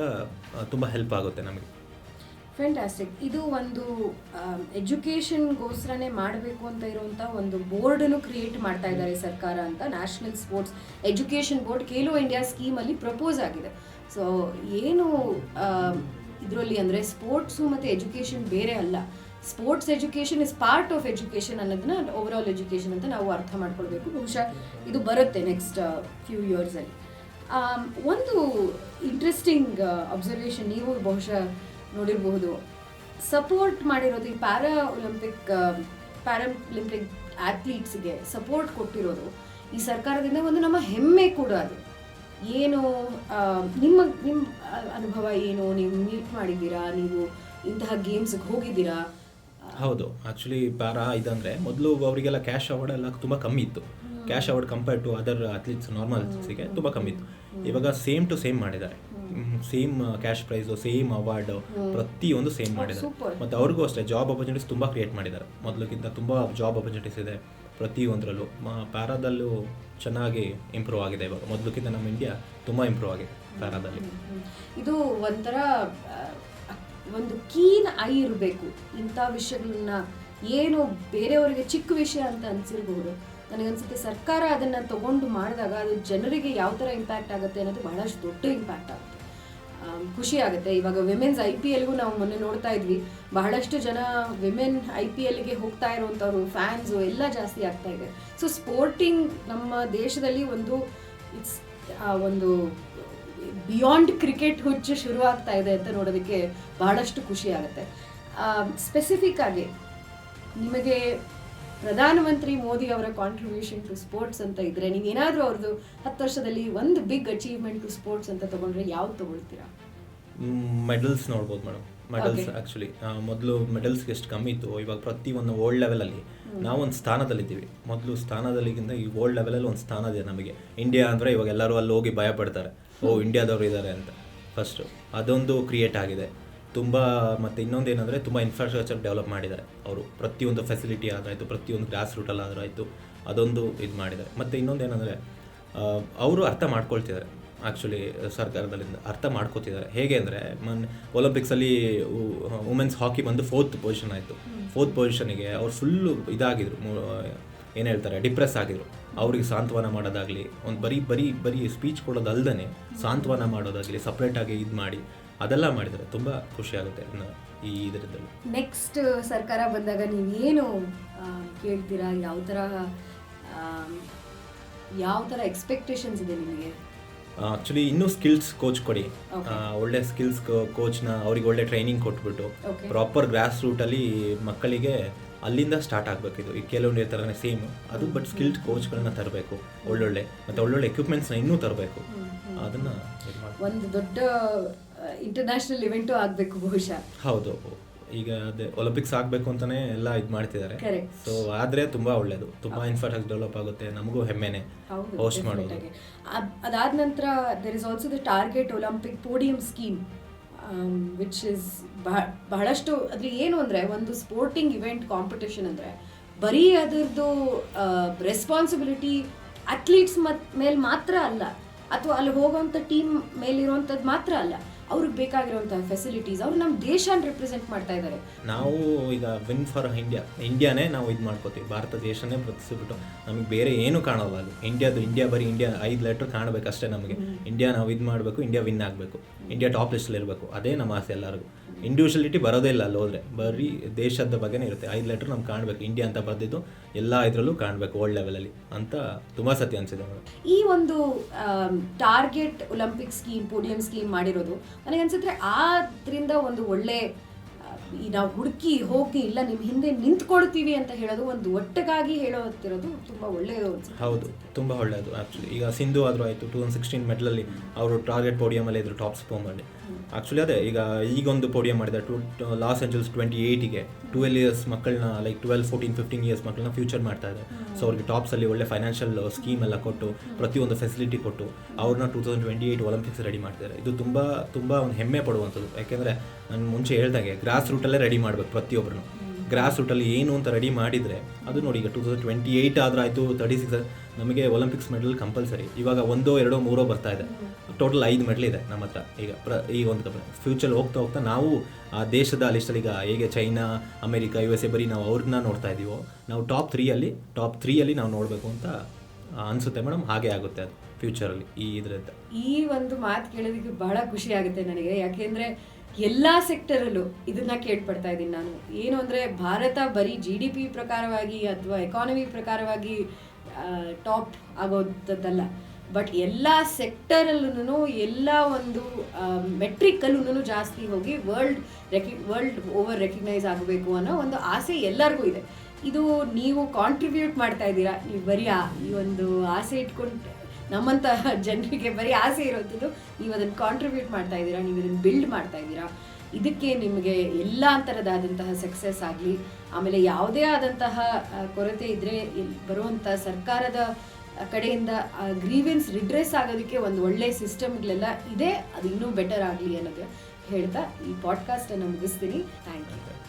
ತುಂಬ ಹೆಲ್ಪ್ ಆಗುತ್ತೆ ನಮಗೆ. ಫ್ಯಾಂಟಾಸ್ಟಿಕ್ ಇದು ಒಂದು ಎಜುಕೇಷನ್ಗೋಸ್ಕರನೇ ಮಾಡಬೇಕು ಅಂತ ಇರುವಂಥ ಒಂದು ಬೋರ್ಡನ್ನು ಕ್ರಿಯೇಟ್ ಮಾಡ್ತಾ ಇದ್ದಾರೆ ಸರ್ಕಾರ ಅಂತ. National sports education board Khelo India ಸ್ಕೀಮಲ್ಲಿ propose ಆಗಿದೆ. ಸೊ ಏನು ಇದರಲ್ಲಿ ಅಂದರೆ ಸ್ಪೋರ್ಟ್ಸು ಮತ್ತು ಎಜುಕೇಷನ್ ಬೇರೆ ಅಲ್ಲ. Sports education is part of education ಅನ್ನೋದನ್ನ ಓವರ್ ಆಲ್ ಎಜುಕೇಷನ್ ಅಂತ ನಾವು ಅರ್ಥ ಮಾಡ್ಕೊಳ್ಬೇಕು. ಬಹುಶಃ ಇದು ಬರುತ್ತೆ ನೆಕ್ಸ್ಟ್ ಫ್ಯೂ ಇಯರ್ಸಲ್ಲಿ ಒಂದು ಇಂಟ್ರೆಸ್ಟಿಂಗ್ ಅಬ್ಸರ್ವೇಷನ್ ನೀವು ಬಹುಶಃ ನೋಡಿರಬಹುದು. ಸಪೋರ್ಟ್ ಮಾಡಿರೋದು ಈ ಪ್ಯಾರಾ ಒಲಿಂಪಿಕ್ ಪ್ಯಾರಾಲಿಂಪಿಕ್ ಆ್ಯಥ್ಲೀಟ್ಸ್ಗೆ ಸಪೋರ್ಟ್ ಕೊಟ್ಟಿರೋದು ಈ ಸರ್ಕಾರದಿಂದ ಒಂದು ನಮ್ಮ ಹೆಮ್ಮೆ ಕೂಡ ಅದು. ಏನು ನಿಮ್ಮ ನಿಮ್ಮ ಅನುಭವ ಏನು? ನೀವು ಮೀಟ್ ಮಾಡಿದ್ದೀರಾ? ನೀವು ಇಂತಹ ಗೇಮ್ಸ್ಗೆ ಹೋಗಿದ್ದೀರಾ? ಹೌದು. ಆ್ಯಕ್ಚುಲಿ ಪ್ಯಾರಾ ಇದಂದರೆ ಮೊದಲು ಅವರಿಗೆಲ್ಲ ಕ್ಯಾಶ್ ಅವಾರ್ಡ್ ಎಲ್ಲ ತುಂಬ ಕಮ್ಮಿ ಇತ್ತು. Cash award compare to other athletes ನಾರ್ಮಲ್ಸಿಗೆ ತುಂಬ ಕಮ್ಮಿ ಇತ್ತು. ಇವಾಗ ಸೇಮ್ ಟು ಸೇಮ್ ಮಾಡಿದ್ದಾರೆ. Same cash prize same award ಪ್ರತಿಯೊಂದು ಸೇಮ್ ಮಾಡಿದ್ದಾರೆ. ಮತ್ತೆ ಅವ್ರಿಗೂ ಅಷ್ಟೇ ಜಾಬ್ ಅಪರ್ಚುನಿಟೀಸ್ ತುಂಬ ಕ್ರಿಯೇಟ್ ಮಾಡಿದ್ದಾರೆ. ಮೊದಲಕ್ಕಿಂತ ತುಂಬಾ ಜಾಬ್ ಅಪರ್ಚುನಿಟೀಸ್ ಇದೆ ಪ್ರತಿಯೊಂದರಲ್ಲೂ. ಪ್ಯಾರಾದಲ್ಲೂ ಚೆನ್ನಾಗಿ ಇಂಪ್ರೂವ್ ಆಗಿದೆ ಇವಾಗ. ಮೊದಲಕ್ಕಿಂತ ನಮ್ಮ ಇಂಡಿಯಾ ತುಂಬಾ ಇಂಪ್ರೂವ್ ಆಗಿದೆ ಪ್ಯಾರಾದಲ್ಲಿ ಇದು ಒಂಥರ ಒಂದು ಕೀನ್ ಐ ಇರಬೇಕು. ಇಂಥ ವಿಷಯಗಳನ್ನ ಏನು ಬೇರೆಯವರಿಗೆ ಚಿಕ್ಕ ವಿಷಯ ಅಂತ ಅನ್ಸಿರ್ಬಹುದು ನನಗನ್ಸುತ್ತೆ ಸರ್ಕಾರ ಅದನ್ನ ತಗೊಂಡು ಮಾಡಿದಾಗ ಅದು ಜನರಿಗೆ ಯಾವ ಥರ ಇಂಪ್ಯಾಕ್ಟ್ ಆಗುತ್ತೆ ಅನ್ನೋದು ಬಹಳಷ್ಟು ದೊಡ್ಡ ಇಂಪ್ಯಾಕ್ಟ್ ಆಗುತ್ತೆ. ಖುಷಿ ಆಗುತ್ತೆ. ಇವಾಗ ವಿಮೆನ್ಸ್ ಐ ಪಿ ಎಲ್ಗೂ ನಾವು ಮೊನ್ನೆ ನೋಡ್ತಾ ಇದ್ವಿ. ಬಹಳಷ್ಟು ಜನ ವಿಮೆನ್ ಐ ಪಿ ಎಲ್ಗೆ ಹೋಗ್ತಾ ಇರುವಂಥವ್ರು ಫ್ಯಾನ್ಸು ಎಲ್ಲ ಜಾಸ್ತಿ ಆಗ್ತಾ ಇದೆ. ಸೊ ಸ್ಪೋರ್ಟಿಂಗ್ ನಮ್ಮ ದೇಶದಲ್ಲಿ ಒಂದು ಇಟ್ಸ್ ಒಂದು ಬಿಯಾಂಡ್ ಕ್ರಿಕೆಟ್ ಹುಚ್ಚು ಶುರು ಆಗ್ತಾ ಇದೆ ಅಂತ ನೋಡೋದಕ್ಕೆ ಬಹಳಷ್ಟು ಖುಷಿ ಆಗುತ್ತೆ. ಸ್ಪೆಸಿಫಿಕ್ ಆಗಿ ನಿಮಗೆ ಪ್ರಧಾನಮಂತ್ರಿ ಮೋದಿ ಅವರ ಕಾಂಟ್ರಿಬ್ಯೂಷನ್ ಟು ಸ್ಪೋರ್ಟ್ಸ್ ಅಂತ ಇದ್ರೆ ನೀವೇನಾದರೂ ಅವ್ರದ್ದು ಹತ್ತು ವರ್ಷದಲ್ಲಿ ಒಂದು ಬಿಗ್ ಅಚೀವ್ಮೆಂಟ್ ಟು ಸ್ಪೋರ್ಟ್ಸ್ ಅಂತ ತಗೊಂಡ್ರೆ ಯಾವ್ದು ತಗೊಳ್ತೀರಾ? ಮೆಡಲ್ಸ್ ನೋಡ್ಬೋದು ಮೇಡಮ್ ಮೆಡಲ್ಸ್. ಆ್ಯಕ್ಚುಲಿ ಮೊದಲು ಮೆಡಲ್ಸ್ಗೆ ಎಷ್ಟು ಕಮ್ಮಿ ಇತ್ತು ಇವಾಗ ಪ್ರತಿ ಒಂದು ವರ್ಲ್ಡ್ ಲೆವೆಲಲ್ಲಿ ನಾವೊಂದು ಸ್ಥಾನದಲ್ಲಿದ್ದೀವಿ. ಮೊದಲು ಸ್ಥಾನದಲ್ಲಿಗಿಂತ ಈ ವರ್ಲ್ಡ್ ಲೆವೆಲಲ್ಲಿ ಒಂದು ಸ್ಥಾನ ಇದೆ ನಮಗೆ. ಇಂಡಿಯಾ ಅಂದರೆ ಇವಾಗ ಎಲ್ಲರೂ ಅಲ್ಲಿ ಹೋಗಿ ಭಯ ಪಡ್ತಾರೆ. ಓ ಇಂಡಿಯಾದವರು ಇದ್ದಾರೆ ಅಂತ. ಫಸ್ಟು ಅದೊಂದು ಕ್ರಿಯೇಟ್ ಆಗಿದೆ. ತುಂಬ ಮತ್ತು ಇನ್ನೊಂದು ಏನಂದರೆ ತುಂಬ ಇನ್ಫ್ರಾಸ್ಟ್ರಕ್ಚರ್ ಡೆವಲಪ್ ಮಾಡಿದ್ದಾರೆ. ಅವರು ಪ್ರತಿಯೊಂದು ಫೆಸಿಲಿಟಿ ಆದಾಯಿತು ಪ್ರತಿಯೊಂದು ಗ್ರಾಸ್ ರೂಟಲ್ಲಿ ಆದರೂ ಅದೊಂದು ಇದು ಮಾಡಿದ್ದಾರೆ. ಮತ್ತು ಇನ್ನೊಂದು ಏನಂದರೆ ಅವರು ಅರ್ಥ ಮಾಡ್ಕೊಳ್ತಿದ್ದಾರೆ. ಆ್ಯಕ್ಚುಲಿ ಸರ್ಕಾರದಲ್ಲಿಂದ ಅರ್ಥ ಮಾಡ್ಕೋತಿದ್ದಾರೆ. ಹೇಗೆ ಅಂದರೆ ಮನ್ ಒಲಿಂಪಿಕ್ಸಲ್ಲಿ ವುಮೆನ್ಸ್ ಹಾಕಿ ಬಂದು ಫೋರ್ತ್ ಪೊಸಿಷನ್ ಆಯಿತು. ಫೋರ್ತ್ ಪೊಸಿಷನಿಗೆ ಅವ್ರು ಫುಲ್ಲು ಇದಾಗಿದ್ರು. ಏನು ಹೇಳ್ತಾರೆ ಡಿಪ್ರೆಸ್ ಆಗಿದ್ರು. ಅವ್ರಿಗೆ ಸಾಂತ್ವನ ಮಾಡೋದಾಗಲಿ ಒಂದು ಬರೀ ಬರೀ ಬರೀ ಸ್ಪೀಚ್ ಕೊಡೋದಲ್ದೇ ಸಾಂತ್ವನ ಮಾಡೋದಾಗಲಿ ಸಪ್ರೇಟಾಗಿ ಇದು ಮಾಡಿ ಅದೆಲ್ಲ ಮಾಡಿದರೆ ತುಂಬ ಖುಷಿ ಆಗುತ್ತೆ ಇನ್ನು ಈ ಇದರಿಂದಲೂ. ನೆಕ್ಸ್ಟ್ ಸರ್ಕಾರ ಬಂದಾಗ ನೀವೇನು ಕೇಳ್ತೀರಾ? ಯಾವ ಥರ ಯಾವ ಥರ ಎಕ್ಸ್ಪೆಕ್ಟೇಷನ್ಸ್ ಇದೆ ನಿಮಗೆ? ಆಕ್ಚುಲಿ ಇನ್ನೂ ಸ್ಕಿಲ್ಸ್ ಕೋಚ್ ಕೊಡಿ. ಒಳ್ಳೆ ಸ್ಕಿಲ್ಸ್ ಕೋಚ್ನ ಅವ್ರಿಗೆ ಒಳ್ಳೆ ಟ್ರೈನಿಂಗ್ ಕೊಟ್ಬಿಟ್ಟು ಪ್ರಾಪರ್ ಗ್ರಾಸ್ ರೂಟಲ್ಲಿ ಮಕ್ಕಳಿಗೆ ಅಲ್ಲಿಂದ ಸ್ಟಾರ್ಟ್ ಆಗಬೇಕಿದು. ಈ ಕೆಲವೊಂದು ಥರನೇ ಸೇಮ್ ಅದು ಬಟ್ ಸ್ಕಿಲ್ಡ್ ಕೋಚ್ಗಳನ್ನ ತರಬೇಕು. ಒಳ್ಳೊಳ್ಳೆ ಮತ್ತು ಒಳ್ಳೊಳ್ಳೆ ಎಕ್ವಿಪ್ಮೆಂಟ್ಸ್ನ ಇನ್ನೂ ತರಬೇಕು. ಅದನ್ನು ಒಂದು ದೊಡ್ಡ ಇಂಟರ್ನ್ಯಾಷನಲ್ ಇವೆಂಟು ಆಗಬೇಕು ಬಹುಶಃ. ಹೌದು. ಈಗ ಅದೇ ಒಲಿಂಪಿಕ್ಸ್ ಆಗಬೇಕು ಅಂತಾನೆ ಎಲ್ಲ ಇದು ಮಾಡ್ತಿದ್ದಾರೆ Correct. ಸೊ ಆದರೆ ತುಂಬ ಒಳ್ಳೆಯದು ತುಂಬ ಇನ್ಫ್ರಾಸ್ಟ್ರಕ್ಚರ್ ಡೆವಲಪ್ ಆಗುತ್ತೆ. ನಮಗೂ ಹೆಮ್ಮೆನೆ ಹೌದು ಹೋಸ್ಟ್ definite ಮಾಡೋದು. ಆಗಿ. ಅದ್- ಅದಾದ ನಂತರ there is also the target Olympic podium scheme which is ಬಹಳಷ್ಟು ಅದ್ರ ಏನು ಅಂದರೆ ಒಂದು ಸ್ಪೋರ್ಟಿಂಗ್ ಇವೆಂಟ್ ಕಾಂಪಿಟೇಷನ್ ಅಂದರೆ ಬರೀ ಅದರದ್ದು ರೆಸ್ಪಾನ್ಸಿಬಿಲಿಟಿ ಅಥ್ಲೀಟ್ಸ್ ಮತ್ ಮೇಲೆ ಮಾತ್ರ ಅಲ್ಲ. ಅಥವಾ ಅಲ್ಲಿ ಹೋಗೋವಂಥ ಟೀಮ್ ಮೇಲಿರುವಂಥದ್ದು ಮಾತ್ರ ಅಲ್ಲ. ಅವ್ರಿಗೆ ಬೇಕಾಗಿರುವಂತಹ ಫೆಸಿಲಿಟೀಸ್ ಅವ್ರು ನಮ್ಮ ದೇಶನ ರಿಪ್ರೆಸೆಂಟ್ ಮಾಡ್ತಾ ಇದ್ದಾರೆ. ನಾವು ಈಗ ವಿನ್ ಫಾರ್ ಇಂಡಿಯಾ ಇಂಡಿಯಾನೇ ನಾವು ಇದು ಮಾಡ್ಕೋತೀವಿ. ಭಾರತ ದೇಶನೇ ಪ್ರತಿಸ್ಬಿಟ್ಟು ನಮಗೆ ಬೇರೆ ಏನು ಕಾಣೋಲ್ಲ ಅದು ಇಂಡಿಯಾದು ಇಂಡಿಯಾ ಬರೀ ಇಂಡಿಯಾ ಐದು ಲೆಟ್ರ್ ಕಾಣಬೇಕಷ್ಟೇ ನಮಗೆ. ಇಂಡಿಯಾ ನಾವು ಇದು ಮಾಡಬೇಕು ಇಂಡಿಯಾ ವಿನ್ ಆಗಬೇಕು. ಇಂಡಿಯಾ ಟಾಪ್ ಲಿಸ್ಟಲ್ಲಿ ಇರಬೇಕು. ಅದೇ ನಮ್ಮ ಆಸೆ ಎಲ್ಲರಿಗೂ. ಇಂಡಿವಿಜುವಲಿಟಿ ಬರೋದೇ ಇಲ್ಲ ಅಲ್ಲಿ ಹೋದರೆ. ಬರೀ ದೇಶದ ಬಗ್ಗೆನೇ ಇರುತ್ತೆ. ಐದು ಲೆಟ್ರ್ ನಮ್ಗೆ ಕಾಣಬೇಕು. ಇಂಡಿಯಾ ಅಂತ ಬರೆದಿದ್ದು ಎಲ್ಲ ಇದರಲ್ಲೂ ಕಾಣಬೇಕು ವರ್ಲ್ಡ್ ಲೆವೆಲಲ್ಲಿ ಅಂತ ತುಂಬ ಸತಿ ಅನಿಸಿದೆ ಈ ಒಂದು target Olympic scheme podium scheme ಮಾಡಿರೋದು ನನಗೆ ಅನ್ಸುತ್ತೆ ಆದ್ರಿಂದ ಒಂದು ಒಳ್ಳೆ ಈ ನಾವು ಹುಡುಕಿ ಹೋಗಿ ಇಲ್ಲ ನಿಮ್ಮ ಹಿಂದೆ ನಿಂತ್ಕೊಳ್ತೀವಿ ಅಂತ ಹೇಳೋದು ಒಂದು ಒಟ್ಟಗಾಗಿ ಹೇಳೋತ್ತಿರೋದು ತುಂಬ ಒಳ್ಳೆಯದು ಹೌದು. ತುಂಬ ಒಳ್ಳೆಯದು ಆ್ಯಕ್ಚುಲಿ ಈಗ ಸಿಂಧು ಆದರೂ ಆಯಿತು ಟೂ ತೌಸಂಡ್ ಸಿಕ್ಸ್ಟೀನ್ ಮೆಟ್ಲಲ್ಲಿ ಅವರು ಟಾರ್ಗೆಟ್ ಪೋಡಿಯಮಲ್ಲಿ ಇದ್ರು ಟಾಪ್ ಸ್ಪೋ ಮಾಡಿ. ಆ್ಯಕ್ಚುಲಿ ಅದೇ ಈಗ ಈಗೊಂದು ಪೋಡಿಯಂ ಮಾಡಿದೆ ಟು ಲಾಸ್ ಏಂಜಲ್ಸ್ ಟ್ವೆಂಟಿ ಏಯ್ಟಿಗೆ ಟ್ವೆಲ್ ಇಯರ್ಸ್ ಮಕ್ಕಳನ್ನ like twelve fourteen fifteen years ಮಕ್ಕಳನ್ನ ಫ್ಯೂಚರ್ ಮಾಡ್ತಾ ಇದೆ. ಸೊ ಅವ್ರಿಗೆ ಟಾಪ್ಸಲ್ಲಿ ಒಳ್ಳೆ ಫೈನಾನ್ಷಿಯಲ್ ಸ್ಕೀಮ್ ಎಲ್ಲ ಕೊಟ್ಟು ಪ್ರತಿಯೊಂದು ಫೆಸಿಲಿಟಿ ಕೊಟ್ಟು ಅವ್ರನ್ನ two thousand twenty eight Olympics ready ಮಾಡ್ತಾರೆ ಇದು ತುಂಬ ತುಂಬ ಒಂದು ಹೆಮ್ಮೆ ಪಡುವಂಥದ್ದು. ಯಾಕೆಂದರೆ ನಾನು ಮುಂಚೆ ಹೇಳ್ದಂಗೆ ಗ್ರಾಸ್ ರೂಟಲ್ಲೇ ರೆಡಿ ಮಾಡಬೇಕು ಪ್ರತಿಯೊಬ್ಬರು ಗ್ರಾಸ್ ರೂಟಲ್ಲಿ ಏನು ಅಂತ ರೆಡಿ ಮಾಡಿದರೆ, ಅದು ನೋಡಿ ಈಗ ಟೂ ತೌಸಂಡ್ ಟ್ವೆಂಟಿ ಏಯ್ಟ್ ಆದರೂ ಆಯಿತು ತರ್ಟಿ ಸಿಕ್ಸ್ ನಮಗೆ ಒಲಿಂಪಿಕ್ಸ್ ಮೆಡಲ್ ಕಂಪಲ್ಸರಿ ಇವಾಗ ಒಂದೋ, ಎರಡೋ, ಮೂರೋ ಬರ್ತಾ ಇದೆ. ಟೋಟಲ್ ಐದು ಮೆಡಲ್ ಇದೆ ನಮ್ಮ ಹತ್ರ. ಈಗ ಪ್ರ ಈಗ ಒಂದು ಫ್ಯೂಚರ್ ಹೋಗ್ತಾ ಹೋಗ್ತಾ ನಾವು ಆ ದೇಶದ ಲಿಸ್ಟಲ್ಲಿ ಈಗ ಹೇಗೆ China America U S A ಬರೀ ನಾವು ಅವ್ರನ್ನ ನೋಡ್ತಾ ಇದ್ದೀವೋ ನಾವು ಟಾಪ್ ತ್ರೀಯಲ್ಲಿ ಟಾಪ್ ತ್ರೀಯಲ್ಲಿ ನಾವು ನೋಡಬೇಕು ಅಂತ ಅನಿಸುತ್ತೆ ಮೇಡಮ್ ಹಾಗೆ ಆಗುತ್ತೆ ಅದು ಫ್ಯೂಚರಲ್ಲಿ ಈ ಇದರಿಂದ ಈ ಒಂದು ಮಾತು ಕೇಳೋದಕ್ಕೆ ಬಹಳ ಖುಷಿ ಆಗುತ್ತೆ ನನಗೆ. ಯಾಕೆಂದ್ರೆ ಎಲ್ಲಾ ಸೆಕ್ಟರಲ್ಲೂ ಇದನ್ನ ಕೇಳ್ಪಡ್ತಾ ಇದ್ದೀನಿ ನಾನು. ಏನು ಅಂದರೆ ಭಾರತ ಬರೀ ಜಿ ಡಿ ಪಿ ಪ್ರಕಾರವಾಗಿ ಅಥವಾ ಎಕಾನಮಿ ಪ್ರಕಾರವಾಗಿ ಟಾಪ್ ಆಗೋದಲ್ಲ ಬಟ್ ಎಲ್ಲ ಸೆಕ್ಟರಲ್ಲೂ ಎಲ್ಲ ಒಂದು ಮೆಟ್ರಿಕಲ್ಲೂ ಜಾಸ್ತಿ ಹೋಗಿ ವರ್ಲ್ಡ್ ರೆಕಿ ವರ್ಲ್ಡ್ ಓವರ್ ರೆಕಗ್ನೈಸ್ ಆಗಬೇಕು ಅನ್ನೋ ಒಂದು ಆಸೆ ಎಲ್ಲರಿಗೂ ಇದೆ. ಇದು ನೀವು ಕಾಂಟ್ರಿಬ್ಯೂಟ್ ಮಾಡ್ತಾ ಇದ್ದೀರಾ? ನೀವು ಬರೀ ಈ ಒಂದು ಆಸೆ ಇಟ್ಕೊಂಡು ನಮ್ಮಂಥ ಜನರಿಗೆ ಬರೀ ಆಸೆ ಇರೋದು ನೀವು ಅದನ್ನು ಕಾಂಟ್ರಿಬ್ಯೂಟ್ ಮಾಡ್ತಾ ಇದ್ದೀರಾ, ನೀವು ಇದನ್ನು ಬಿಲ್ಡ್ ಮಾಡ್ತಾ ಇದ್ದೀರಾ. ಇದಕ್ಕೆ ನಿಮಗೆ ಎಲ್ಲ ಥರದಾದಂತಹ ಸಕ್ಸಸ್ ಆಗಲಿ, ಆಮೇಲೆ ಯಾವುದೇ ಆದಂತಹ ಕೊರತೆ ಇದ್ದರೆ ಬರುವಂಥ ಸರ್ಕಾರದ ಕಡೆಯಿಂದ ಗ್ರೀವೆನ್ಸ್ ರಿಡ್ರೆಸ್ ಆಗೋದಕ್ಕೆ ಒಂದು ಒಳ್ಳೆ ಸಿಸ್ಟಮ್ಗಳೆಲ್ಲ ಇದೆ, ಅದು ಇನ್ನೂ ಬೆಟರ್ ಆಗಲಿ ಅನ್ನೋದು ಹೇಳ್ತಾ ಈ ಪಾಡ್ಕಾಸ್ಟನ್ನು ಮುಗಿಸ್ತೀನಿ. Thank you